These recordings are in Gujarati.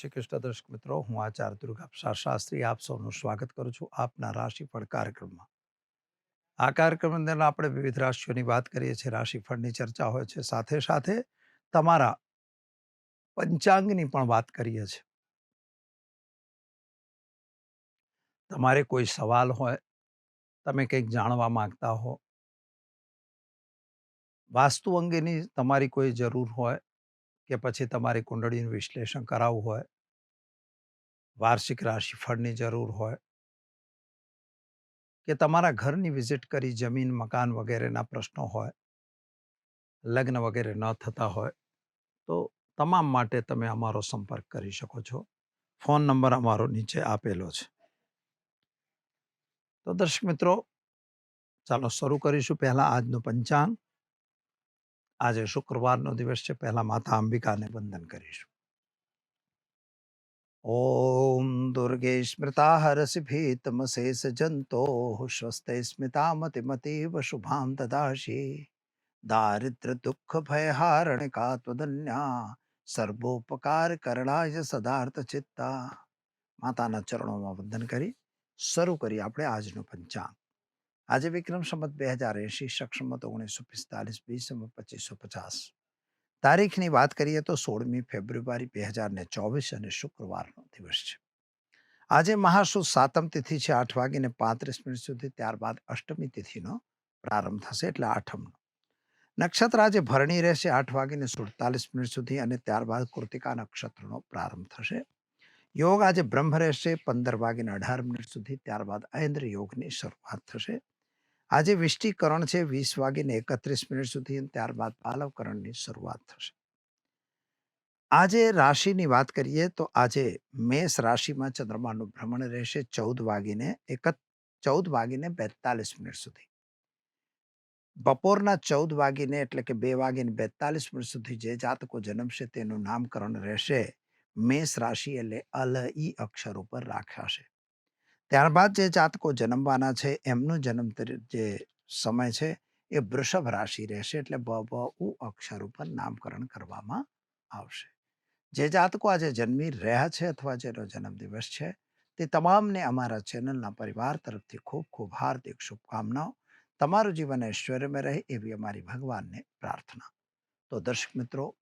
શ્રી કૃષ્ણ દર્શક મિત્રો, હું આચાર્ય દુર્ગા શાસ્ત્રી આપ સૌનું સ્વાગત કરું છું આપના રાશિફળ કાર્યક્રમમાં. આ કાર્યક્રમ અંદર આપણે વિવિધ રાશિઓની વાત કરીએ છીએ. રાશિફળની ચર્ચા હોય છે. સાથે સાથે તમારા પંચાંગની પણ વાત કરીએ છીએ. તમારે કોઈ સવાલ હોય, તમે કંઈક જાણવા માંગતા હો, વાસ્તુ અંગેની તમારી કોઈ જરૂર હોય કે પછી તમારી કુંડળીનું વિશ્લેષણ કરાવવું હોય. વાર્ષિક રાશિફળની જરૂર હોય. કે તમારા ઘરની વિઝિટ કરી જમીન, મકાન વગેરેના પ્રશ્નો હોય. લગ્ન વગેરે ન થતા હોય. તો તમામ માટે તમે અમારો સંપર્ક કરી શકો છો. ફોન નંબર અમારો નીચે આપેલો છે. તો દર્શક મિત્રો, ચાલો શરૂ કરીશું પહેલાં આજનું પંચાંગ. આજે શુક્રવારનો દિવસ છે, પહેલા માતા અંબિકાને વંદન કરીશું. ઓમ દુર્ગે સ્મૃતા હરસી ભીતમ જંતો સ્વસ્તે સ્મિતા મતિ મતીવ શુભામ દદાશી. દારિદ્ર દુઃખ ભય હારણ કા ત્વદન્યા સર્વોપકાર કરણાય સદાર્થ ચિત્તા. માતાના ચરણોમાં વંદન કરી, શરૂ કરી આપણે આજનું પંચાંગ. આજે વિક્રમ સંમત બે હજાર એંશી સક્ષમત ઓગણીસો પિસ્તાલીસ વીસ પચીસો પચાસ. તારીખની વાત કરીએ તો સોળમી ફેબ્રુઆરી બે હજાર ને ચોવીસ અને શુક્રવારનો દિવસ છે. આજે મહાસુદ સાતમ તિથિ છે, આઠ વાગીને પાંત્રીસ મિનિટ સુધી, ત્યારબાદ અષ્ટમી તિથિનો પ્રારંભ થશે, એટલે આઠમનો. નક્ષત્ર આજે ભરણી રહેશે, આઠ વાગીને સુડતાલીસ મિનિટ સુધી અને ત્યારબાદ કૃતિકા નક્ષત્રનો પ્રારંભ થશે. યોગ આજે બ્રહ્મ રહેશે, પંદર વાગીને અઢાર મિનિટ સુધી, ત્યારબાદ ઐન્દ્ર યોગની શરૂઆત થશે. આજે વિષ્ટિકરણ છે, વીસ વાગીને એકત્રીસ મિનિટ સુધી ત્યારબાદ પાલવકરણની શરૂઆત થશે. આજે રાશિની વાત કરીએ તો આજે મેષ રાશિમાં ચંદ્રમાનું ભ્રમણ રહેશે ચૌદ વાગીને એક ચૌદ વાગીને બેતાલીસ મિનિટ સુધી. બપોરના ચૌદ વાગીને એટલે કે બે વાગીને બેતાલીસ મિનિટ સુધી જે જાતકો જન્મશે તેનું નામકરણ રહેશે. મેષ રાશિ એટલે અલ ઈ અક્ષર ઉપર રાખાશે. ત્યારબાદ જે જાતકો જન્મવાના છે, એમનું જન્મ જે સમય છે, એ વૃષભ રાશિ રહેશે એટલે બ બ, ઉ અક્ષર ઉપર નામકરણ કરવામાં આવશે. જે જાતકો આજે જન્મી રહ્યા છે અથવા જેનો જન્મદિવસ છે, તે તમામને અમારા ચેનલના પરિવાર તરફથી ખૂબ ખૂબ હાર્દિક શુભકામનાઓ. તમારું જીવન ઐશ્વર્યમાં રહે એવી અમારી ભગવાનને પ્રાર્થના. તો દર્શક મિત્રો,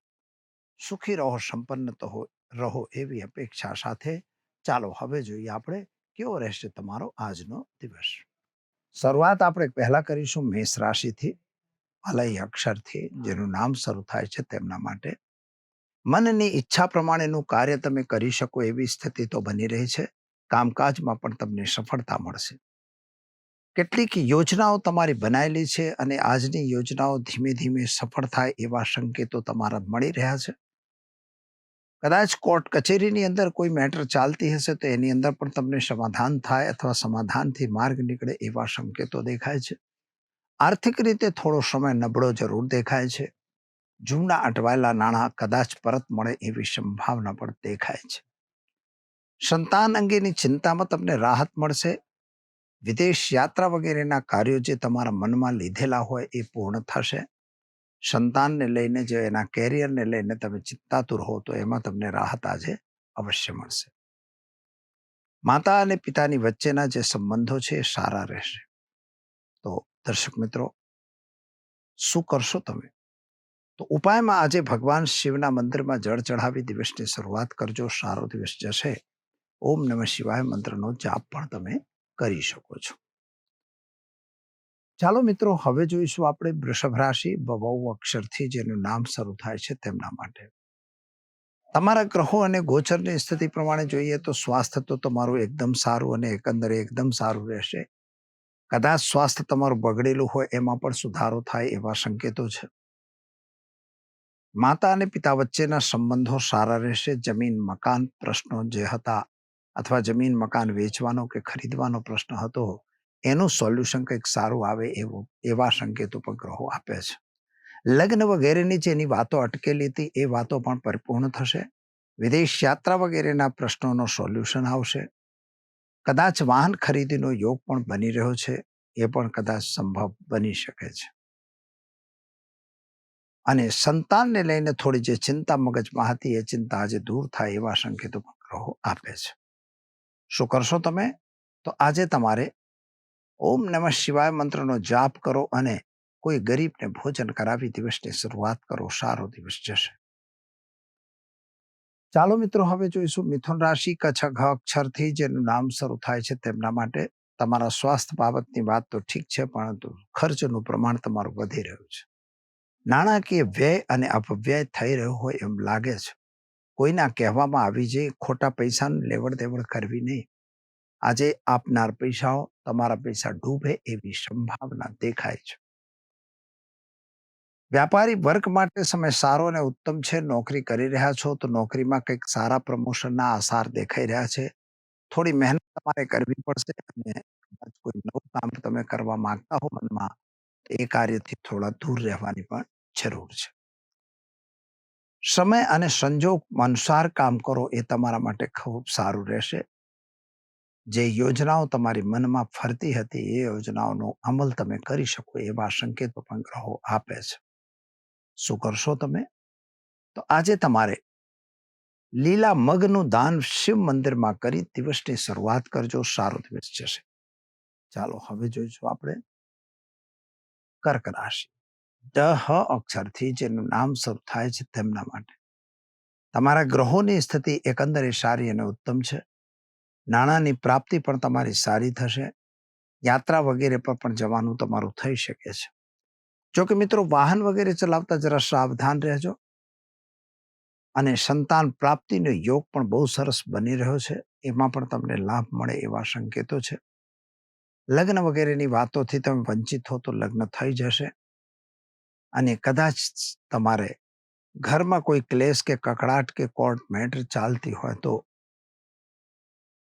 સુખી રહો, સંપન્ન તો રહો એવી અપેક્ષા સાથે ચાલો હવે જોઈએ આપણે કેવો રહેશે તમારો આજનો દિવસ. શરૂઆત આપણે પહેલા કરીશું મેષ રાશિથી, અલય અક્ષરથી, જેનું નામ શરૂ થાય છે તેમના માટે. મનની ઈચ્છા પ્રમાણેનું કાર્ય તમે કરી શકો એવી સ્થિતિ તો બની રહી છે. કામકાજમાં પણ તમને સફળતા મળશે. કેટલીક યોજનાઓ તમારી બનાવેલી છે અને આજની યોજનાઓ ધીમે ધીમે સફળ થાય એવા સંકેતો તમારા મળી રહ્યા છે. કદાચ કોર્ટ કચેરીની અંદર કોઈ મેટર ચાલતી હશે તો એની અંદર પણ તમને સમાધાન થાય અથવા સમાધાનથી માર્ગ નીકળે એવા સંકેતો દેખાય છે. આર્થિક રીતે થોડો સમય નબળો જરૂર દેખાય છે. જૂના અટવાયેલા નાણાં કદાચ પરત મળે એવી સંભાવના પણ દેખાય છે. સંતાન અંગેની ચિંતામાં તમને રાહત મળશે. વિદેશ યાત્રા વગેરેના કાર્યો જે તમારા મનમાં લીધેલા હોય એ પૂર્ણ થશે. સંતાનને લઈને જે એના કેરિયરને લઈને તમે ચિંતાતુર હો તો એમાં તમને રાહત આજે અવશ્ય મળશે. માતા અને પિતાની વચ્ચેના જે સંબંધો છે એ સારા રહેશે. તો દર્શક મિત્રો, શું કરશો તમે? તો ઉપાયમાં આજે ભગવાન શિવના મંદિરમાં જળ ચઢાવી દિવસની શરૂઆત કરજો, સારો દિવસ જશે. ઓમ નમઃ શિવાય મંત્રનો જાપ પણ તમે કરી શકો છો. ચાલો મિત્રો, હવે જોઈશું આપણે વૃષભ રાશિ બહુ અક્ષરથી જેનું નામ શરૂ થાય છે તેમના માટે. તમારા ગ્રહો અને ગોચરની સ્થિતિ પ્રમાણે જોઈએ તો સ્વાસ્થ્ય તો તમારું એકદમ સારું અને એકંદરે એકદમ સારું રહેશે. કદાચ સ્વાસ્થ્ય તમારું બગડેલું હોય એમાં પણ સુધારો થાય એવા સંકેતો છે. માતા અને પિતા વચ્ચેના સંબંધો સારા રહેશે. જમીન, મકાન પ્રશ્નો જે હતા અથવા જમીન, મકાન વેચવાનો કે ખરીદવાનો પ્રશ્ન હતો એનું સોલ્યુશન કંઈક સારું આવે એવું, એવા સંકેત ઉપગ્રહો આપે છે. લગ્ન વગેરેની જેની વાતો અટકેલી હતી, એ વાતો પણ પરિપૂર્ણ થશે. વિદેશ યાત્રા વગેરેના પ્રશ્નોનો સોલ્યુશન આવશે. કદાચ વાહન ખરીદીનો યોગ પણ બની રહ્યો છે, એ પણ કદાચ સંભવ બની શકે છે. અને સંતાનને લઈને થોડી જે ચિંતા મગજમાં હતી, એ ચિંતા આજે દૂર થાય એવા સંકેતો પણ ગ્રહો આપે છે. શું કરશો તમે? તો આજે તમારે ઓમ નમઃ શિવાય મંત્રનો જાપ કરો અને કોઈ ગરીબને ભોજન કરાવી દિવસની શરૂઆત કરો. સારો દિવસ જશે. ચાલો મિત્રો, હવે જોઈશું મિથુન રાશિ, કચ્છ અક્ષરથી જેનું નામ શરૂ થાય છે તેમના માટે. તમારા સ્વાસ્થ્ય બાબતની વાત તો ઠીક છે, પરંતુ ખર્ચનું પ્રમાણ તમારું વધી રહ્યું છે. નાણાકીય વ્યય અને અપવ્યય થઈ રહ્યો હોય એમ લાગે છે. કોઈના કહેવામાં આવી જઈ ખોટા પૈસાનું લેવડ દેવડ કરવી નહીં. આજે આપનાર પૈસાઓ તમારા પૈસા ડૂબે એવી સંભાવના દેખાય છે. વ્યાપારી વર્ગ માટે સમય સારો અને ઉત્તમ છે, નોકરી કરી રહ્યા છો, તો નોકરીમાં કંઈક સારા પ્રમોશનના આસાર દેખાઈ રહ્યા છે. થોડી મહેનત તમારે કરવી પડશે અને કોઈ નવું કામ તમે કરવા માંગતા હો મનમાં એ કાર્યથી થોડા દૂર રહેવાની પણ જરૂર છે. સમય અને સંજોગ અનુસાર કામ કરો એ તમારા માટે ખૂબ સારું રહેશે. જે યોજનાઓ તમારી મનમાં ફરતી હતી, એ યોજનાઓનો અમલ તમે કરી શકો, એવા સંકેતો પણ ગ્રહો આપે છે. શું કરશો તમે? તો આજે તમારે લીલા મગનું દાન શિવ મંદિરમાં કરી દિવસની શરૂઆત કરજો, સારો દિવસ જશે. ચાલો, હવે જોઈશું આપણે. કર્ક રાશિ ડ અક્ષરથી જેનું નામ શરૂ થાય છે તેમના માટે. તમારા ગ્રહોની સ્થિતિ એકંદરે સારી અને ઉત્તમ છે. નાણાંની પ્રાપ્તિ પણ તમારી સારી થશે. યાત્રા વગેરે પર પણ જવાનું તમારું થઈ શકે છે. જો કે મિત્રો, વાહન વગેરે ચલાવતા જરા સાવધાન રહેજો. અને સંતાન પ્રાપ્તિનો યોગ પણ બહુ સરસ બની રહ્યો છે. એમાં પણ તમને લાભ મળે એવા સંકેતો છે. લગ્ન વગેરેની વાતોથી તમે વંચિત હો તો લગ્ન થઈ જશે. અને કદાચ તમારે ઘરમાં કોઈ ક્લેશ કે કકડાટ કે કોર્ટ મેટર ચાલતી હોય તો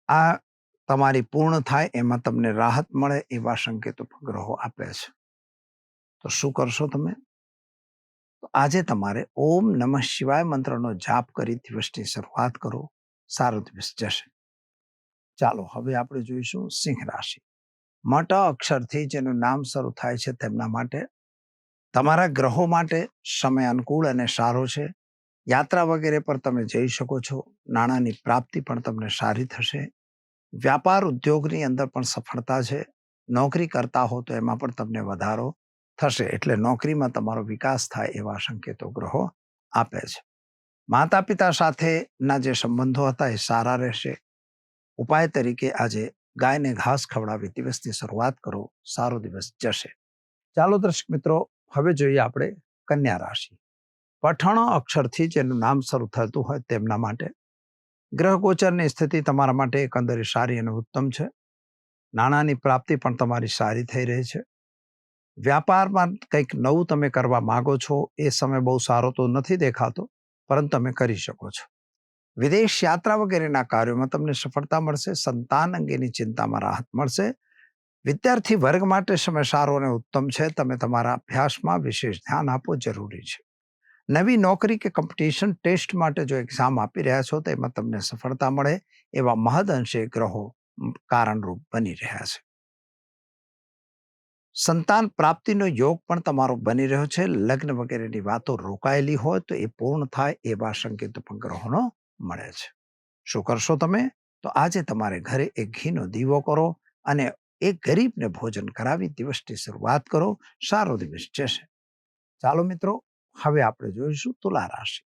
આ તમારી પૂર્ણ થાય, એમાં તમને રાહત મળે એવા સંકેતો ગ્રહો આપે છે. તો શું કરશો તમે? આજે તમારે ઓમ નમઃ શિવાય મંત્રનો જાપ કરી દિવસની શરૂઆત કરો. સારો દિવસ જશે. ચાલો, હવે આપણે જોઈશું સિંહ રાશિ. મોટા અક્ષરથી જેનું નામ શરૂ થાય છે તેમના માટે, તમારા ગ્રહો માટે સમય અનુકૂળ અને સારો છે. યાત્રા વગેરે પર તમે જઈ શકો છો. નાણાંની પ્રાપ્તિ પણ તમને સારી થશે. વ્યાપાર ઉદ્યોગની અંદર પણ સફળતા છે. નોકરી કરતા હો તો એમાં પણ તમને વધારો થશે. એટલે નોકરીમાં તમારો વિકાસ થાય એવા સંકેતો ગ્રહો આપે છે. માતા પિતા સાથેના જે સંબંધો હતા એ સારા રહેશે. ઉપાય તરીકે આજે ગાયને ઘાસ ખવડાવી દિવસની શરૂઆત કરો. સારો દિવસ જશે. ચાલો દર્શક મિત્રો, હવે જોઈએ આપણે કન્યા રાશિ. પઠણ અક્ષરથી જેનું નામ શરૂ થતું હોય તેમના માટે. ગ્રહ ગોચરની સ્થિતિ તમારા માટે એકંદરે સારી અને ઉત્તમ છે. નાણાંની પ્રાપ્તિ પણ તમારી સારી થઈ રહી છે. વ્યાપારમાં કંઈક નવું તમે કરવા માંગો છો એ સમય બહુ સારો તો નથી દેખાતો, પરંતુ તમે કરી શકો છો. વિદેશ યાત્રા વગેરેના કાર્યોમાં તમને સફળતા મળશે, સંતાન અંગેની ચિંતામાં રાહત મળશે. વિદ્યાર્થી વર્ગ માટે સમય સારો અને ઉત્તમ છે. તમે તમારા અભ્યાસમાં વિશેષ ધ્યાન આપવો જરૂરી છે. નવી નોકરી કે કોમ્પિટિશન ટેસ્ટ માટે જો એક્ઝામ આપી રહ્યા છો તો એમાં તમને સફળતા મળે એવા મહદ ગ્રહો કારણરૂપ બની રહ્યા છે. સંતાન પ્રાપ્તિનો યોગ પણ તમારો બની રહ્યો છે. લગ્ન વગેરેની વાતો રોકાયેલી હોય તો એ પૂર્ણ થાય એવા સંકેતો પણ ગ્રહોનો મળે છે. શું કરશો તમે? તો આજે તમારે ઘરે એક ઘીનો દીવો કરો અને એક ગરીબને ભોજન કરાવી દિવસની શરૂઆત કરો. સારો દિવસ જશે. ચાલો મિત્રો હવે આપણે જોઈશું તુલા રાશિ.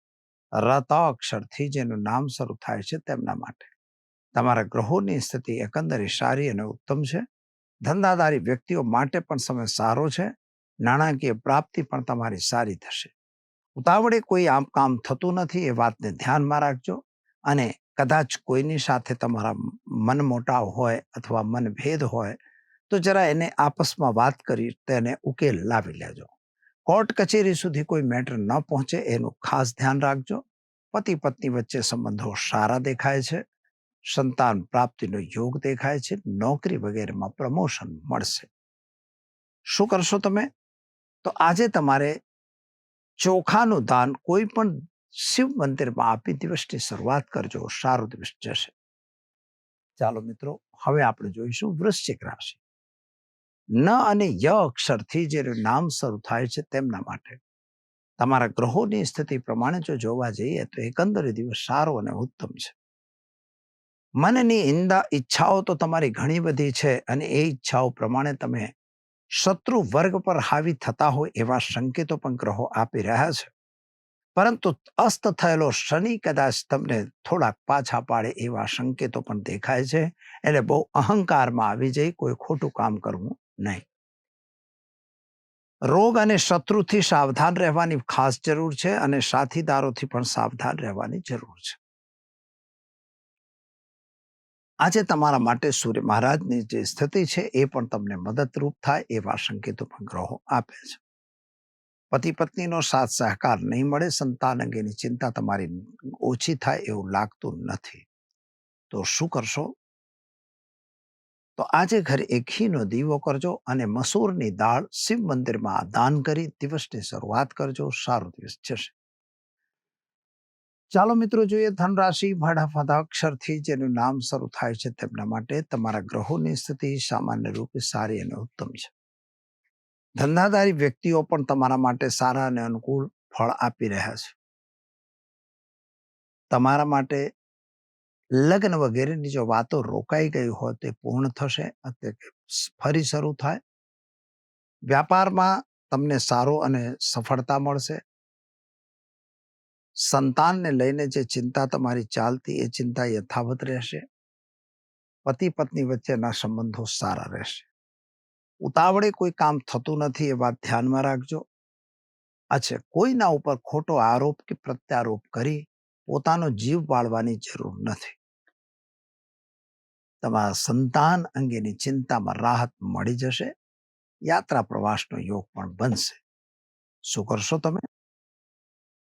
રત અક્ષરથી જેનું નામ શરૂ થાય છે તેમના માટે. તમારા ગ્રહોની સ્થિતિ એકંદરે સારી અને ઉત્તમ છે. ધંધાદારી વ્યક્તિઓ માટે પણ સમય સારો છે. નાણાકીય પ્રાપ્તિ પણ તમારી સારી થશે. ઉતાવળે કોઈ આમ કામ થતું નથી એ વાતને ધ્યાનમાં રાખજો. અને કદાચ કોઈની સાથે તમારા મન મોટાવ હોય અથવા મનભેદ હોય તો જરા એને આપસમાં વાત કરી તેને ઉકેલ લાવી લેજો. કોર્ટ કચેરી સુધી કોઈ મેટર ન પહોંચે એનું ખાસ ધ્યાન રાખજો. પતિ પત્ની વચ્ચે સંબંધો સારા દેખાય છે. સંતાન પ્રાપ્તિનો યોગ દેખાય છે. નોકરી વગેરેમાં પ્રમોશન મળશે. શું કરશો તમે? તો આજે તમારે ચોખાનું દાન કોઈ પણ શિવ મંદિરમાં આપી દિવસની શરૂઆત કરજો. સારો દિવસ જશે. ચાલો મિત્રો, હવે આપણે જોઈશું વૃશ્ચિક રાશિ. ન અને ય અક્ષરથી જે નામ શરૂ થાય છે તેમના માટે. તમારા ગ્રહોની સ્થિતિ પ્રમાણે જો જોવા જઈએ તો એકંદરે દિવસ સારો અને ઉત્તમ છે. મનની ઈંદા ઈચ્છાઓ તો તમારી ઘણી બધી છે અને એ ઈચ્છાઓ પ્રમાણે તમે શત્રુ વર્ગ પર હાવી થતા હોય એવા સંકેતો પણ ગ્રહો આપી રહ્યા છે. પરંતુ અસ્ત થયેલો શનિ કદાચ તમને થોડાક પાછા પાડે એવા સંકેતો પણ દેખાય છે. એટલે બહુ અહંકારમાં આવી જઈ કોઈ ખોટું કામ કરવું નહીં. રોગ અને શત્રુથી સાવધાન રહેવાની ખાસ જરૂર છે અને સાથીદારોથી પણ સાવધાન રહેવાની જરૂર છે. આજે તમારા માટે સૂર્ય મહારાજની જે સ્થિતિ છે એ પણ તમને મદદરૂપ થાય એવા સંકેતો પણ ગ્રહો આપે છે. પતિ પત્નીનો સાથ સહકાર નહીં મળે, સંતાન અંગેની ચિંતા તમારી ઓછી થાય એવું લાગતું નથી. તો શું કરશો? તો આજે ઘરે એક ઘીનો દીવો કરજો અને મસૂરની દાળ શિવ મંદિરમાં દાન કરી દિવસની શરૂઆત કરજો. સારો દિવસ જશે. ચાલો મિત્રો જોઈએ ધનરાશિ ભાડા ફાદા અક્ષરથી જેનું નામ શરૂ થાય છે તેમના માટે તમારા ગ્રહોની સ્થિતિ સામાન્ય રૂપે સારી અને ઉત્તમ છે. ધંધાદારી વ્યક્તિઓ પણ તમારા માટે સારા અને અનુકૂળ ફળ આપી રહ્યા છે. તમારા માટે લગ્ન વગેરેની જો વાતો રોકાઈ ગઈ હોય તે પૂર્ણ થશે ફરી શરૂ થાય. વ્યાપારમાં તમને સારો અને સફળતા મળશે. સંતાનને લઈને જે ચિંતા તમારી ચાલતી એ ચિંતા યથાવત રહેશે. પતિ પત્ની વચ્ચેના સંબંધો સારા રહેશે. ઉતાવળે કોઈ કામ થતું નથી એ વાત ધ્યાનમાં રાખજો. અચ્છા, કોઈના ઉપર ખોટો આરોપ કે પ્રત્યારોપ કરી પોતાનો જીવ વાળવાની જરૂર નથી. તમારા સંતાન અંગેની ચિંતામાં રાહત મળી જશે, યાત્રા પ્રવાસનો યોગ પણ બનશે. શું કરશો તમે?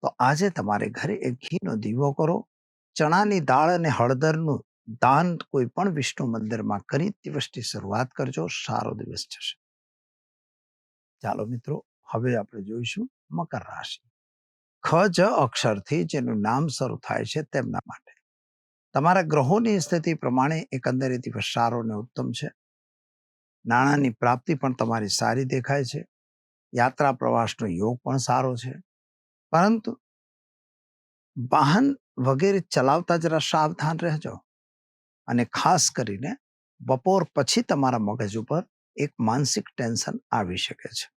તો આજે તમારે ઘરે એક ઘીનો દીવો કરો, ચણાની દાળ અને હળદરનું દાન કોઈ પણ વિષ્ણુ મંદિરમાં કરી દિવસની શરૂઆત કરજો, સારો દિવસ જશે. ચાલો મિત્રો, હવે આપણે જોઈશું મકર રાશિ. ખ, જ અક્ષરથી જેનું નામ શરૂ થાય છે તેમના માટે. તમારા ગ્રહોની સ્થિતિ પ્રમાણે એકંદરે દિવસ સારો ને ઉત્તમ છે. નાણાંની પ્રાપ્તિ પણ તમારી સારી દેખાય છે. યાત્રા પ્રવાસનો યોગ પણ સારો છે. પરંતુ વાહન વગેરે ચલાવતા જરા સાવધાન રહેજો. અને ખાસ કરીને બપોર પછી તમારા મગજ ઉપર એક માનસિક ટેન્શન આવી શકે છે.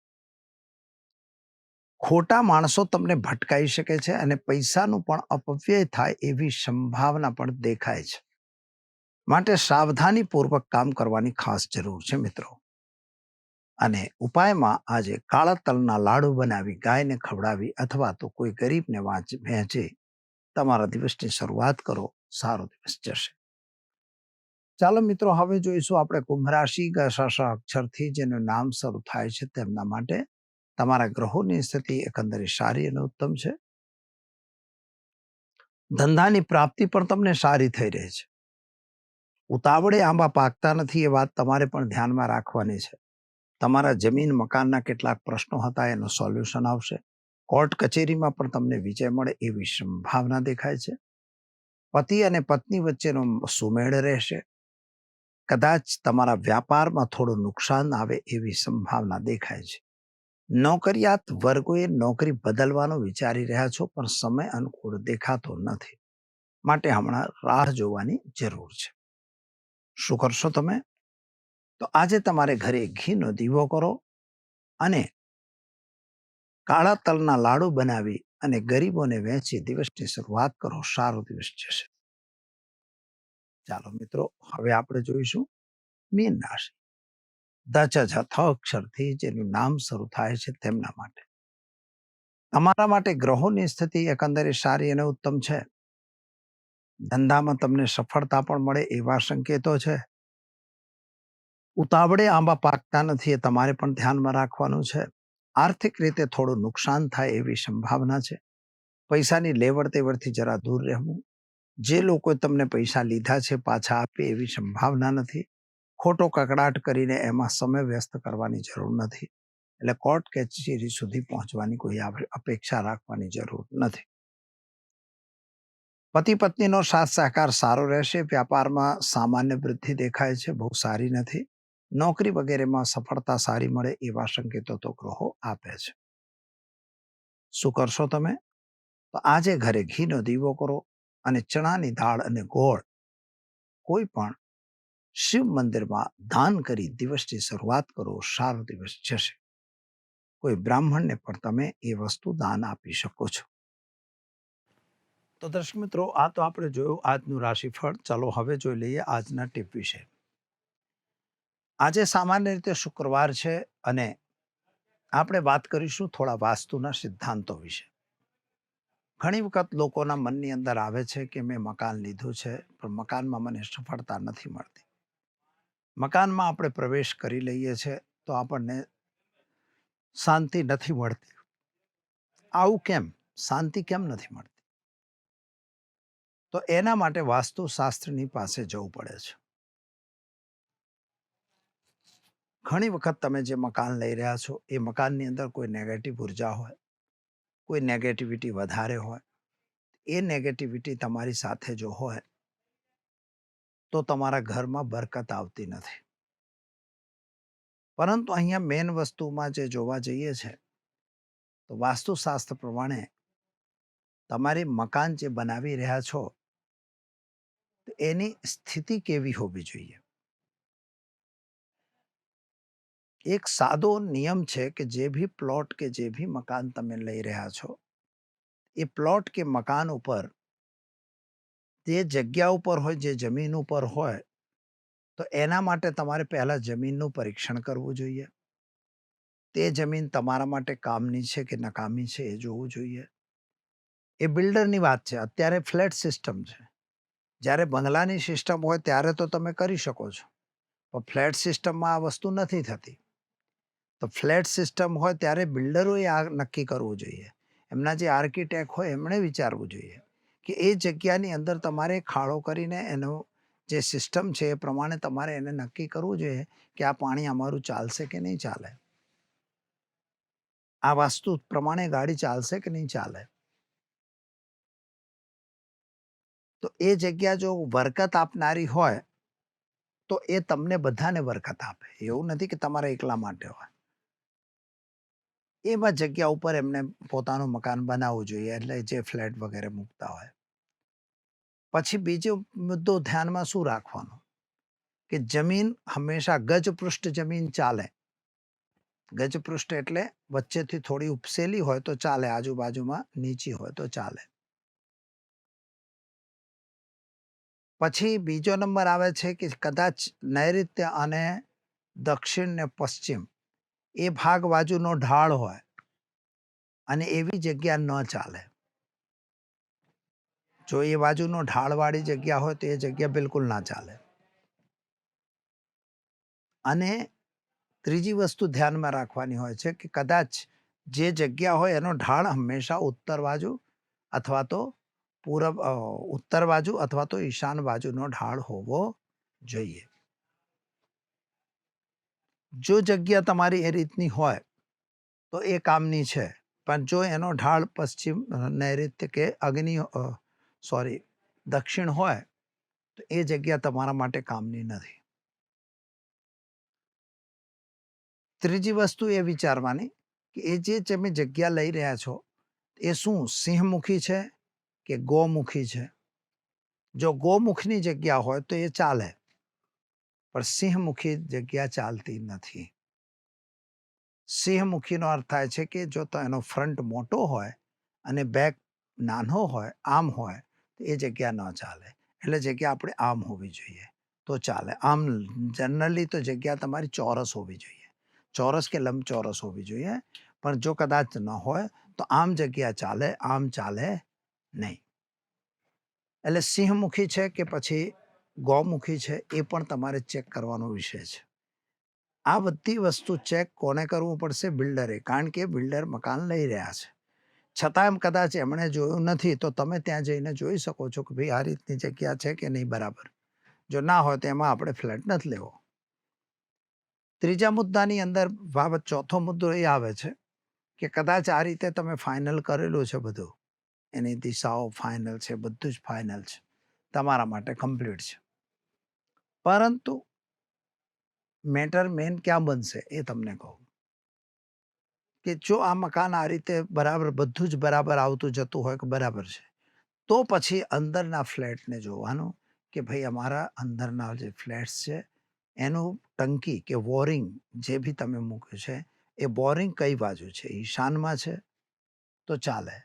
ખોટા માણસો તમને ભટકાઈ શકે છે અને પૈસાનું પણ અપવ્યય થાય એવી સંભાવના પણ દેખાય છે. માટે સાવધાનીપૂર્વક કામ કરવાની ખાસ જરૂર છે મિત્રો. અને ઉપાયમાં આજે કાળા તલના લાડુ બનાવી, ગાયને ખવડાવી અથવા તો કોઈ ગરીબને વાંચ, વહેંચે તમારા દિવસની શરૂઆત કરો, સારો દિવસ જશે. ચાલો મિત્રો, હવે જોઈશું આપણે કુંભ રાશિ અક્ષરથી જેનું નામ શરૂ થાય છે તેમના માટે તમારા ગ્રહોની સ્થિતિ એકંદરે સારી અને ઉત્તમ છે. ધંધાની પ્રાપ્તિ પણ તમને સારી થઈ રહી છે. ઉતાવળે આંબા પાકતા નથી એ વાત તમારે પણ ધ્યાનમાં રાખવાની છે. તમારા જમીન મકાનના કેટલાક પ્રશ્નો હતા એનું સોલ્યુશન આવશે. કોર્ટ કચેરીમાં પણ તમને વિજય મળે એવી સંભાવના દેખાય છે. પતિ અને પત્ની વચ્ચેનો સુમેળ રહેશે. કદાચ તમારા વ્યાપારમાં થોડું નુકસાન આવે એવી સંભાવના દેખાય છે. નોકરિયાત વર્ગોએ નોકરી બદલવાનું વિચારી રહ્યા છો, પણ સમય અનુકૂળ દેખાતો નથી. માટે હમણાં રાહ જોવાની જરૂર છે. શું કરશો તમે? તો આજે તમારે ઘરે ઘીનો દીવો કરો અને કાળા તલના લાડુ બનાવી અને ગરીબોને વહેંચી દિવસની શરૂઆત કરો. સારો દિવસ જશે. ચાલો મિત્રો, હવે આપણે જોઈશું મીન રાશિ. દચ થ અક્ષરથી જેનું નામ શરૂ થાય છે તેમના માટે. તમારા માટે ગ્રહોની સ્થિતિ એકંદરે સારી અને ઉત્તમ છે. ધંધામાં તમને સફળતા પણ મળે એવા સંકેતો છે. ઉતાવળે આંબા પાકતા નથી એ તમારે પણ ધ્યાનમાં રાખવાનું છે. આર્થિક રીતે થોડું નુકસાન થાય એવી સંભાવના છે. પૈસાની લેવડ તેવડથી જરા દૂર રહેવું. જે લોકોએ તમને પૈસા લીધા છે પાછા આપે એવી સંભાવના નથી. ખોટો કકડાટ કરીને એમાં સમય વ્યસ્ત કરવાની જરૂર નથી. એટલે કોર્ટ કચેરી સુધી પહોંચવાની કોઈ અપેક્ષા રાખવાની જરૂર નથી. પતિ પત્નીનો સાથ સહકાર સારો રહેશે, વ્યાપારમાં સામાન્ય વૃદ્ધિ દેખાય છે, બહુ સારી નથી. નોકરી વગેરેમાં સફળતા સારી મળે એવા સંકેતો તો ગ્રહો આપે છે. શું કરશો તમે? તો આજે ઘરે ઘીનો દીવો કરો અને ચણાની દાળ અને ગોળ કોઈ પણ શિવ મંદિરમાં દાન કરી દિવસની શરૂઆત કરો, સારો દિવસ જશે. કોઈ બ્રાહ્મણને પણ તમે એ વસ્તુ દાન આપી શકો છો. તો દર્શક મિત્રો, આ તો આપણે જોયું આજનું રાશિફળ. ચાલો હવે જોઈ લઈએ આજના ટીપ વિશે. આજે સામાન્ય રીતે શુક્રવાર છે અને આપણે વાત કરીશું થોડા વાસ્તુના સિદ્ધાંતો વિશે. ઘણી વખત લોકોના મનની અંદર આવે છે કે, મેં મકાન લીધું છે, પણ મકાનમાં મને સફળતા નથી મળતી. મકાનમાં આપણે પ્રવેશ કરી લઈએ છીએ તો આપણને શાંતિ નથી મળતી. આવું કેમ? શાંતિ કેમ નથી મળતી? તો એના માટે વાસ્તુશાસ્ત્રની પાસે જવું પડે છે. ઘણી વખત તમે જે મકાન લઈ રહ્યા છો, એ મકાનની અંદર કોઈ નેગેટિવ ઊર્જા હોય, કોઈ નેગેટિવિટી વધારે હોય, એ નેગેટિવિટી તમારી સાથે જો હોય તો તમારા ઘરમાં બરકત આવતી નથી. પરંતુ અહીંયા મેન વસ્તુમાં જે જોવા જઈએ છે, તો વાસ્તુશાસ્ત્ર પ્રમાણે તમારી મકાન જે બનાવી રહ્યા છો એની સ્થિતિ કેવી હોવી જોઈએ? એક સાદો નિયમ છે કે જે ભી પ્લોટ કે જે ભી મકાન તમે લઈ રહ્યા છો, એ પ્લોટ કે મકાન ઉપર જે જગ્યા ઉપર હોય, જે જમીન ઉપર હોય, તો એના માટે તમારે પહેલાં જમીનનું પરીક્ષણ કરવું જોઈએ. તે જમીન તમારા માટે કામની છે કે નકામી છે એ જોવું જોઈએ. એ બિલ્ડરની વાત છે. અત્યારે ફ્લેટ સિસ્ટમ છે. જ્યારે બંગલાની સિસ્ટમ હોય ત્યારે તો તમે કરી શકો છો. પણ ફ્લેટ સિસ્ટમમાં આ વસ્તુ નથી થતી. તો ફ્લેટ સિસ્ટમ હોય ત્યારે બિલ્ડરોએ આ નક્કી કરવું જોઈએ. એમના જે આર્કિટેક્ટ હોય એમણે વિચારવું જોઈએ. કે એ જગ્યાની અંદર તમારે ખાડો કરીને એનો જે સિસ્ટમ છે એ પ્રમાણે તમારે એને નક્કી કરવું જોઈએ કે આ પાણી અમારું ચાલશે કે નહીં ચાલે. આ વાસ્તુ પ્રમાણે ગાડી ચાલશે કે નહીં ચાલે. તો એ જગ્યા જો બરકત આપનારી હોય, તો એ તમને બધાને બરકત આપે. એવું નથી કે તમારા એકલા માટે હોય. એમાં જગ્યા ઉપર એમને પોતાનું મકાન બનાવવું જોઈએ, એટલે જે ફ્લેટ વગેરે મૂકતા હોય. પછી બીજો મુદ્દો ધ્યાનમાં શું રાખવાનો? કે જમીન હંમેશા ગજપૃષ્ઠ જમીન ચાલે. ગજપૃષ્ઠ એટલે વચ્ચેથી થોડી ઉપસેલી હોય તો ચાલે, આજુબાજુમાં નીચી હોય તો ચાલે. પછી બીજો નંબર આવે છે કે કદાચ નૈઋત્ય અને દક્ષિણ ને પશ્ચિમ એ ભાગ બાજુનો ઢાળ હોય અને એવી જગ્યા ન ચાલે. જો એ બાજુનો ઢાળવાળી જગ્યા હોય તો એ જગ્યા બિલકુલ ના ચાલે. અને ત્રીજી વસ્તુ ધ્યાનમાં રાખવાની હોય છે કે કદાચ જે જગ્યા હોય એનો ઢાળ હંમેશા ઉત્તર બાજુ અથવા તો પૂરબ ઉત્તર બાજુ અથવા તો ઈશાન બાજુનો ઢાળ હોવો જોઈએ. જો જગ્યા તમારી એ રીતની હોય તો એ કામની છે. પણ જો એનો ઢાળ પશ્ચિમ નૈઋત્ય કે અગ્નિ સોરી, દક્ષિણ હોય તો એ જગ્યા તમારા માટે કામની નથી. ત્રીજી વસ્તુ એ વિચારવાની કે એ જે તમે જગ્યા લઈ રહ્યા છો, એ શું સિંહમુખી છે કે ગૌમુખી છે? જો ગૌમુખની જગ્યા હોય તો એ ચાલે, પણ સિંહમુખી જગ્યા ચાલતી નથી. સિંહમુખીનો અર્થ થાય છે કે જો તો એનો ફ્રન્ટ મોટો હોય અને બેક નાનો હોય, આમ હોય તો એ જગ્યા ન ચાલે. એટલે જગ્યા આપણે આમ હોવી જોઈએ. તો ચાલે. આમ જનરલી તો જગ્યા તમારી ચોરસ હોવી જોઈએ. ચોરસ કે લંબચોરસ હોવી જોઈએ. પણ જો કદાચ ન હોય, તો આમ જગ્યા ચાલે, આમ ચાલે નહીં. એટલે સિંહમુખી છે કે પછી ગૌમુખી છે, એ પણ તમારે ચેક કરવાનો વિષય છે. આ બધી વસ્તુ ચેક કોને કરવું પડશે? બિલ્ડરે. કારણ કે બિલ્ડર મકાન લઈ રહ્યા છે. છતાં કદાચ એમણે જોયું નથી, તો તમે ત્યાં જઈને જોઈ શકો છો કે ભાઈ આ રીતની જગ્યા છે કે નહીં બરાબર. જો ના હોય તો એમાં આપણે ફ્લેટ નથી લેવો. ત્રીજા મુદ્દાની અંદર બાબત, ચોથો મુદ્દો એ આવે છે કે કદાચ આ રીતે તમે ફાઇનલ કરેલું છે બધું. એની દિશાઓ ફાઇનલ છે, બધું જ ફાઇનલ છે. તમારા માટે કમ્પ્લીટ છે. પરંતુ મેટર મેન ક્યાં બનશે એ તમને કહું. કે જો આ મકાન આ રીતે બરાબર બધું જ બરાબર આવતું જતું હોય કે બરાબર છે, તો પછી અંદરના ફ્લેટને જોવાનું કે ભાઈ અમારા અંદરના જે ફ્લેટ્સ છે, એનું ટંકી કે વોરિંગ જે બી તમે મૂક્યું છે, એ બોરિંગ કઈ બાજુ છે? ઈશાનમાં છે તો ચાલે,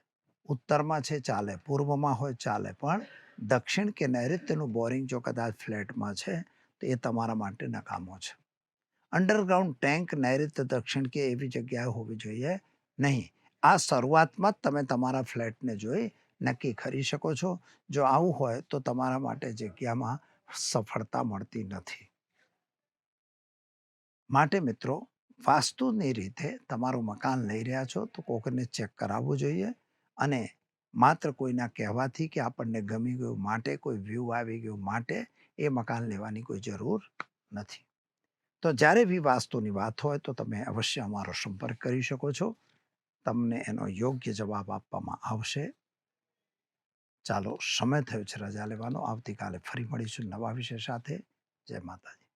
ઉત્તરમાં છે ચાલે, પૂર્વમાં હોય ચાલે, પણ દક્ષિણ કે નૈઋત્યનું બોરિંગ જો કદાચ ફ્લેટમાં છે, તો એ તમારા માટે નકામો છે. અંડરગ્રાઉન્ડ ટેન્ક નૈઋત્ય દક્ષિણ કે એવી જગ્યાએ હોવી જોઈએ નહીં. આ શરૂઆતમાં જ તમે તમારા ફ્લેટને જોઈ નક્કી કરી શકો છો. જો આવું હોય તો તમારા માટે જગ્યામાં સફળતા મળતી નથી. માટે મિત્રો, વાસ્તુની રીતે તમારું મકાન લઈ રહ્યા છો તો કોકને ચેક કરાવવું જોઈએ અને માત્ર કોઈના કહેવાથી કે આપણને ગમી ગયું માટે, કોઈ વ્યૂ આવી ગયું માટે એ મકાન લેવાની કોઈ જરૂર નથી. તો જ્યારે બી વાસ્તુની વાત હોય તો તમે અવશ્ય અમારો સંપર્ક કરી શકો છો. તમને એનો યોગ્ય જવાબ આપવામાં આવશે. ચાલો, સમય થયો છે રજા લેવાનો. આવતીકાલે ફરી મળીશું નવા વિષય સાથે. જય માતાજી.